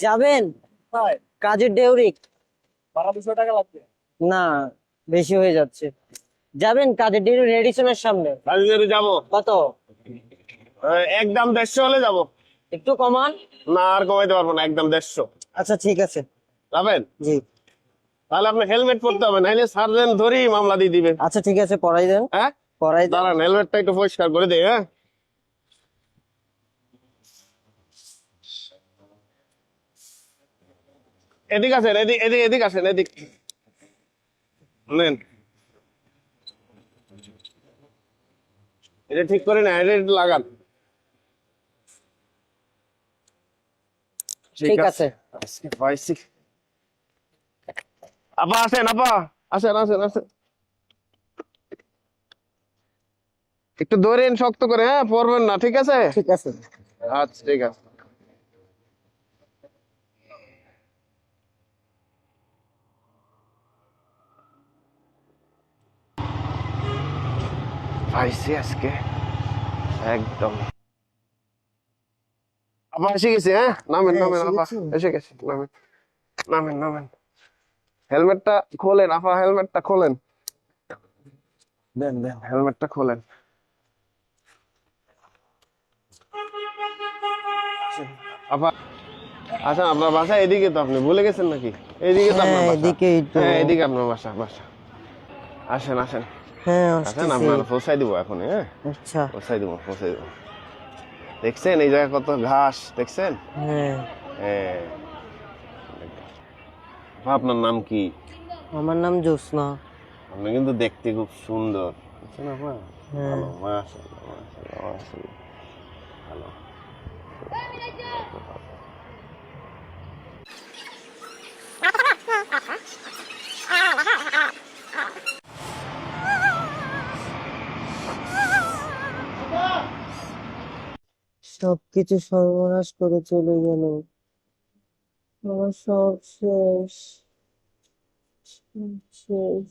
যাবেন? কাজের ডেউরিক ভাড়া দুশো টাকা লাগবে। না বেশি হয়ে যাচ্ছে। যাবেন কাজের ডেউরিক রেডিসনের সামনে। যাব। কত? একদম দেড়শো হলে যাব। একটু কমান। না আর কমাইতে পারব না একদম দেড়শো। আচ্ছা ঠিক আছে। যাবেন? জি। তাহলে আপনি হেলমেট পরতে হবে নাহলে সার্জেন্ট ধরেই মামলা দিয়ে দিবে। আচ্ছা ঠিক আছে পড়াই দেন। হ্যাঁ? পড়াই দেন। দাঁড়ান হেলমেটটা একটু পরিষ্কার করে দেয় হ্যাঁ? এদিক আসেন এদিক এদিক এদিক আসেন এদিক। নেন এটা ঠিক করে না এটা লাগান। ঠিক আছে। আজকে পাইছি আপা আসেন আপা। আসেন আসেন আসেন। একটু ধরেন শক্ত করে হ্যাঁ পড়বেন না ঠিক আছে? ঠিক আছে। আচ্ছা ঠিক আছে। পাইছি আজকে। একদম। আপা এসে গেছি হ্যাঁ? নামেন নামেন আপা। এসে গেছি নামেন। নামেন নামেন। হেলমেটটা খোলেন আপা হেলমেটটা খোলেন। দেন দেন। হেলমেটটা খোলেন। আপা আচ্ছা আপনার বাসা এদিকে তো আপনি ভুলে গেছেন নাকি? এদিকে তো আপনার হ্যাঁ, বাসা। এদিকেই তো। হ্যাঁ এদিকে আপনার বাসা বাসা। আসেন আসেন। হ্যাঁ আসেন আপনার পৌঁছাই দিব এখন হ্যাঁ? আচ্ছা। পৌঁছাই দিব পৌঁছাই দিব। দেখছেন এই জায়গায় কত ঘাস দেখছেন? হ্যাঁ। হ্যাঁ। আপনার নাম কি? আমার নাম জ্যোৎস্না। আপনি কিন্তু দেখতে খুব সুন্দর। বুঝছেন হ্যাঁ। ভালো মাশাআল্লাহ মাশাআল্লাহ। ভালো। সবকিছু সর্বনাশ করে চলে গেল। আমার সব শেষ। শেষ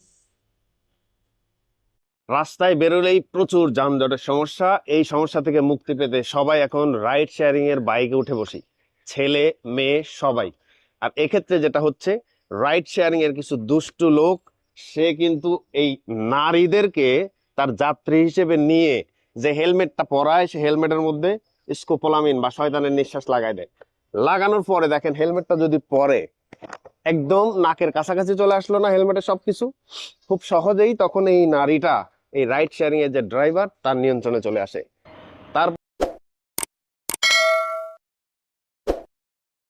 রাস্তায় বেরোলেই প্রচুর যানজটের সমস্যা। এই সমস্যা থেকে মুক্তি পেতে সবাই এখন রাইড শেয়ারিং এর বাইকে উঠে বসি। ছেলে, মেয়ে, সবাই। আর এক্ষেত্রে যেটা হচ্ছে রাইড শেয়ারিং এর কিছু দুষ্টু লোক, সে কিন্তু এই নারীদেরকে তার যাত্রী হিসেবে নিয়ে যে হেলমেটটা পরায়, সে হেলমেটের মধ্যে স্কোপোলামিন বা শয়তানের নিঃশ্বাস লাগাই দেয়। লাগানোর পরে দেখেন হেলমেটটা যদি পরে, একদম নাকের কাছাকাছি চলে আসলো না হেলমেটের সবকিছু, খুব সহজেই তখন এই নারীটা, এই রাইড শেয়ারিং এর যে ড্রাইভার তার নিয়ন্ত্রণে চলে আসে।